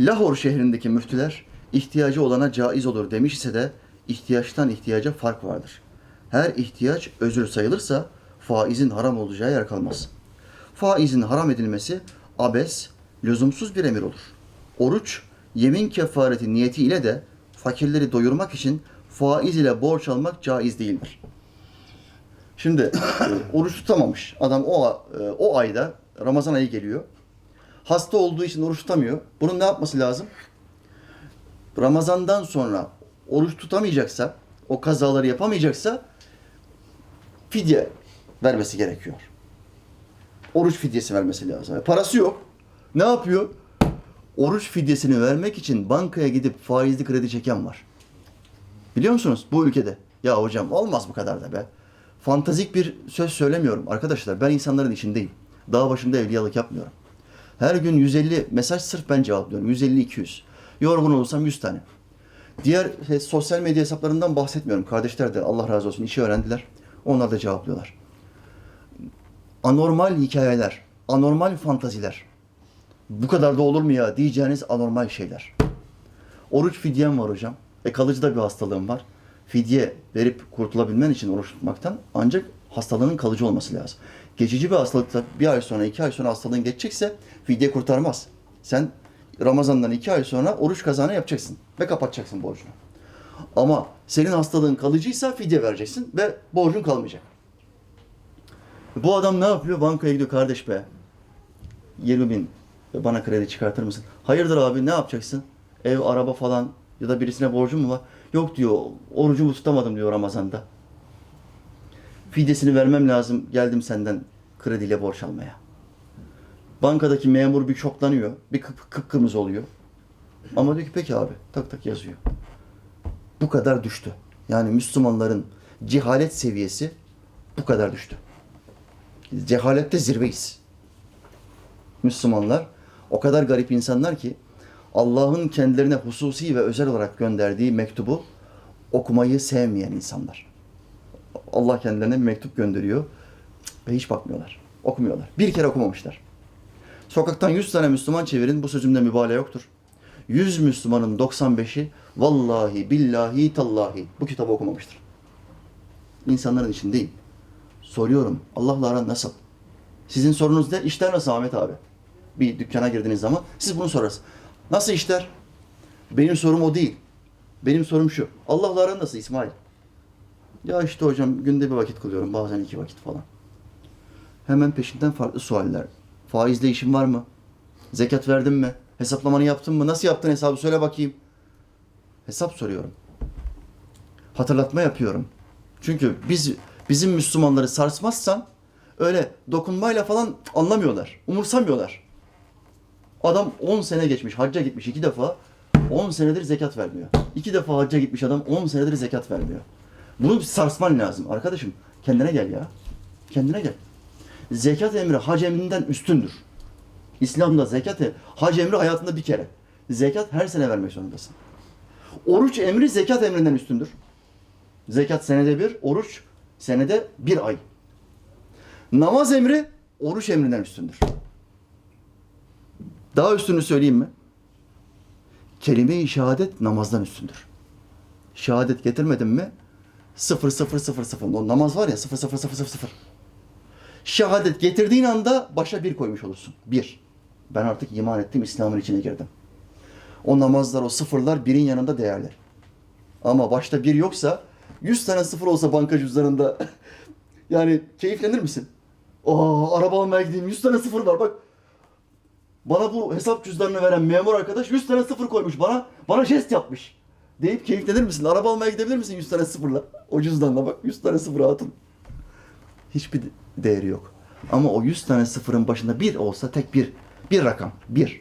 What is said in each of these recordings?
Lahor şehrindeki müftüler ihtiyacı olana caiz olur demiş ise de ihtiyaçtan ihtiyaca fark vardır. Her ihtiyaç özür sayılırsa faizin haram olacağı yer kalmaz. Faizin haram edilmesi abes, lüzumsuz bir emir olur. Oruç, yemin kefareti niyeti ile de fakirleri doyurmak için faiz ile borç almak caiz değildir. Şimdi e, oruç tutamamış. Adam o e, o ayda Ramazan ayı geliyor. Hasta olduğu için oruç tutamıyor. Bunun ne yapması lazım? Ramazandan sonra oruç tutamayacaksa, o kazaları yapamayacaksa fidye vermesi gerekiyor. Oruç fidyesi vermesi lazım. Parası yok. Ne yapıyor? Oruç fidyesini vermek için bankaya gidip faizli kredi çeken var. Biliyor musunuz bu ülkede? Ya hocam olmaz bu kadar da be. Fantazik bir söz söylemiyorum arkadaşlar. Ben insanların içindeyim. Dağ başında evliyalık yapmıyorum. Her gün 150 mesaj sırf ben cevaplıyorum. 150-200. Yorgun olursam 100 tane. Diğer e, sosyal medya hesaplarından bahsetmiyorum. Kardeşler de Allah razı olsun işi öğrendiler. Onlar da cevaplıyorlar. Anormal hikayeler, anormal fantaziler. Bu kadar da olur mu ya diyeceğiniz anormal şeyler. Oruç fidyem var hocam. E kalıcı da bir hastalığım var. Fidye verip kurtulabilmen için oruç tutmaktan ancak hastalığının kalıcı olması lazım. Geçici bir hastalıkta bir ay sonra, iki ay sonra hastalığın geçecekse fidye kurtarmaz. Sen Ramazan'dan iki ay sonra oruç kazanı yapacaksın ve kapatacaksın borcunu. Ama senin hastalığın kalıcıysa fidye vereceksin ve borcun kalmayacak. Bu adam ne yapıyor? Bankaya gidiyor kardeş be. 20 bin bana kredi çıkartır mısın? Hayırdır abi ne yapacaksın? Ev, araba falan ya da birisine borcun mu var? Yok diyor orucumu tutamadım diyor Ramazan'da. Fidyesini vermem lazım geldim senden krediyle borç almaya. Bankadaki memur bir şoklanıyor. Bir kıp, kıpkırmızı oluyor. Ama diyor ki peki abi tak tak yazıyor. Bu kadar düştü. Yani Müslümanların cehalet seviyesi bu kadar düştü. Cehalette zirveyiz. Müslümanlar o kadar garip insanlar ki Allah'ın kendilerine hususi ve özel olarak gönderdiği mektubu okumayı sevmeyen insanlar. Allah kendilerine bir mektup gönderiyor ve hiç bakmıyorlar. Okumuyorlar. Bir kere okumamışlar. Sokaktan 100 tane Müslüman çevirin bu sözümde mübalağa yoktur. 100 Müslümanın 95'i vallahi billahi tallahi bu kitabı okumamıştır. İnsanların içindeyim. Soruyorum Allah'la aran nasıl? Sizin sorunuz ne? İşler nasıl Ahmet abi? Bir dükkana girdiğiniz zaman siz bunu sorarsınız. Nasıl işler? Benim sorum o değil. Benim sorum şu. Allah'la aran nasıl İsmail? Ya işte hocam günde bir vakit kılıyorum. Bazen iki vakit falan. Hemen peşinden farklı sualler. Faizle işin var mı? Zekat verdin mi? Hesaplamanı yaptın mı? Nasıl yaptın hesabı söyle bakayım. Hesap soruyorum. Hatırlatma yapıyorum. Çünkü biz bizim Müslümanları sarsmazsan öyle dokunmayla falan anlamıyorlar. Umursamıyorlar. Adam 10 sene geçmiş, hacca gitmiş iki defa. 10 senedir zekat vermiyor. İki defa hacca gitmiş adam 10 senedir zekat vermiyor. Bunu bir sarsman lazım. Arkadaşım kendine gel ya. Kendine gel. Zekat emri hac emrinden üstündür. İslam'da zekat e- hac emri hayatında bir kere. Zekat her sene vermek zorundasın. Oruç emri zekat emrinden üstündür. Zekat senede bir, oruç senede bir ay. Namaz emri oruç emrinden üstündür. Daha üstünü söyleyeyim mi? Kelime-i şehadet namazdan üstündür. Şehadet getirmedin mi? Sıfır sıfır sıfır sıfır. O namaz var ya sıfır sıfır sıfır sıfır sıfır. Şehadet getirdiğin anda başa bir koymuş olursun. Bir. Ben artık iman ettim, İslam'ın içine girdim. O namazlar, o sıfırlar birin yanında değerli. Ama başta bir yoksa, yüz tane sıfır olsa banka cüzdanında yani keyiflenir misin? Aa, araba almaya gideyim, yüz tane sıfır var bak. Bana bu hesap cüzdanını veren memur arkadaş 100 tane sıfır koymuş bana. Bana jest yapmış. Deyip keyiflenir misin? Araba almaya gidebilir misin 100 tane sıfırla? O cüzdanla bak 100 tane sıfır atın. Hiçbir değeri yok. Ama o 100 tane sıfırın başında bir olsa tek bir. Bir rakam. Bir.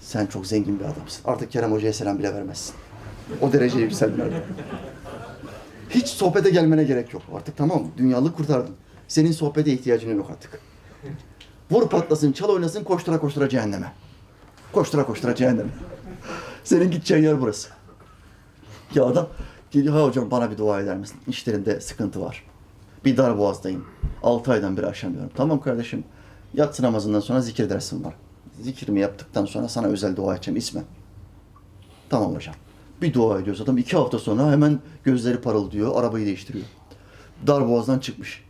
Sen çok zengin bir adamsın. Artık Kerem Hoca'ya selam bile vermezsin. O dereceye yükseldin artık. Hiç sohbete gelmene gerek yok. Artık tamam dünyalık kurtardın. Senin sohbete ihtiyacın yok artık. Vur patlasın, çal oynasın, koştura koştura cehenneme. Koştura koştura cehenneme. Senin gideceğin yer burası. Ya adam geliyor, ha hocam bana bir dua eder misin? İşlerinde sıkıntı var. Bir dar boğazdayım. Altı aydan beri aşamıyorum. Tamam kardeşim, yatsı namazından sonra zikir dersim var. zikrimi yaptıktan sonra sana özel dua edeceğim ismen. Tamam hocam. Bir dua ediyoruz adam. iki hafta sonra hemen gözleri parıldıyor. Arabayı değiştiriyor. Darboğaz'dan çıkmış.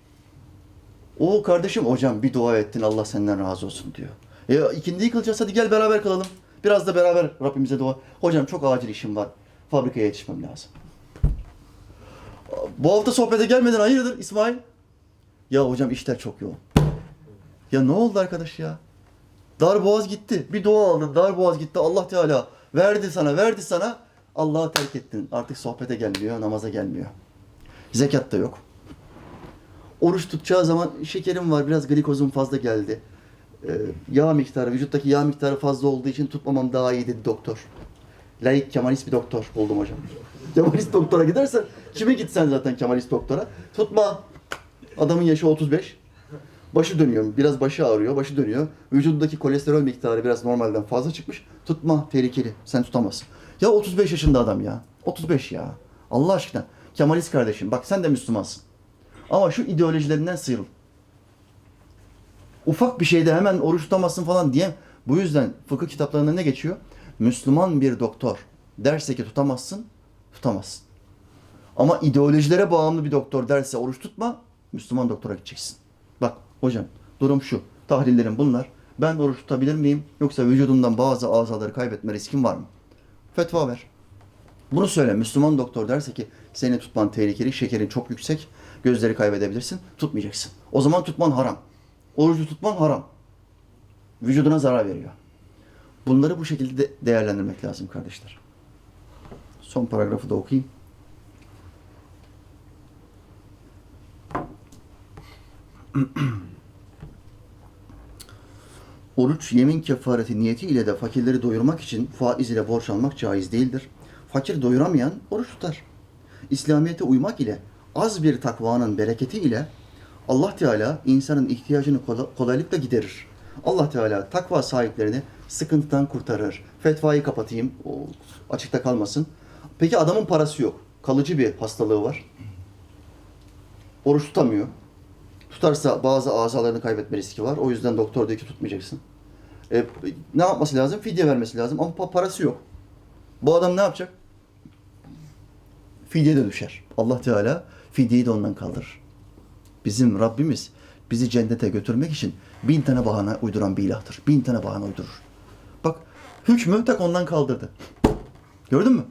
O kardeşim hocam bir dua ettin Allah senden razı olsun diyor. E ikindiyi kılacağız hadi gel beraber kılalım. Biraz da beraber Rabbimize dua. Hocam çok acil işim var. Fabrikaya yetişmem lazım. Bu hafta sohbete gelmeden hayırdır İsmail? Ya hocam işler çok yoğun. Ya ne oldu arkadaş ya? Darboğaz gitti. Bir dua aldın. Darboğaz gitti. Allah Teala verdi sana, verdi sana. Allah'ı terk ettin. Artık sohbete gelmiyor, namaza gelmiyor. Zekat da yok. Oruç tutacağı zaman şekerim var, biraz glikozum fazla geldi. Ee, yağ miktarı, vücuttaki yağ miktarı fazla olduğu için tutmamam daha iyi dedi doktor. Laik Kemalist bir doktor buldum hocam. Kemalist doktora gidersen, kime gitsen zaten Kemalist doktora. Tutma. Adamın yaşı 35. Başı dönüyor, biraz başı ağrıyor, başı dönüyor. Vücudundaki kolesterol miktarı biraz normalden fazla çıkmış. Tutma, tehlikeli. Sen tutamazsın. Ya 35 yaşında adam ya. 35 ya. Allah aşkına. Kemalist kardeşim, bak sen de Müslümansın. Ama şu ideolojilerinden sıyrıl. Ufak bir şeyde hemen oruç tutamazsın falan diye. Bu yüzden fıkıh kitaplarında ne geçiyor? Müslüman bir doktor derse ki tutamazsın, tutamazsın. Ama ideolojilere bağımlı bir doktor derse oruç tutma, Müslüman doktora gideceksin. Bak hocam durum şu, tahlillerim bunlar. Ben oruç tutabilir miyim? Yoksa vücudumdan bazı azaları kaybetme riskim var mı? Fetva ver. Bunu söyle. Müslüman doktor derse ki seni tutman tehlikeli, şekerin çok yüksek, gözleri kaybedebilirsin, tutmayacaksın. O zaman tutman haram. Orucu tutman haram. Vücuduna zarar veriyor. Bunları bu şekilde de değerlendirmek lazım kardeşler. Son paragrafı da okuyayım. Oruç yemin kefareti niyeti ile de fakirleri doyurmak için faiz ile borç almak caiz değildir. Fakir doyuramayan oruç tutar. İslamiyete uymak ile az bir takvanın bereketi ile Allah Teala insanın ihtiyacını kola- kolaylıkla giderir. Allah Teala takva sahiplerini sıkıntıdan kurtarır. Fetvayı kapatayım, o açıkta kalmasın. Peki adamın parası yok. Kalıcı bir hastalığı var. Oruç tutamıyor. Tutarsa bazı azalarını kaybetme riski var. O yüzden doktor diyor ki tutmayacaksın. E, ne yapması lazım? Fidye vermesi lazım ama pa- parası yok. Bu adam ne yapacak? Fidye de düşer. Allah Teala fidyeyi de ondan kaldırır. Bizim Rabbimiz bizi cennete götürmek için bin tane bahane uyduran bir ilahtır. Bin tane bahane uydurur. Bak hükmü tek ondan kaldırdı. Gördün mü?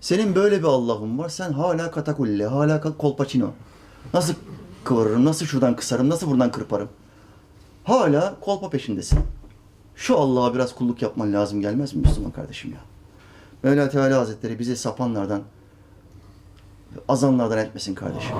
Senin böyle bir Allah'ın var. Sen hala katakulle, hala kolpaçino. Nasıl kıvırırım, nasıl şuradan kısarım, nasıl buradan kırparım. Hala kolpa peşindesin. Şu Allah'a biraz kulluk yapman lazım gelmez mi Müslüman kardeşim ya? Mevla Teala Hazretleri bizi sapanlardan, azanlardan etmesin kardeşim.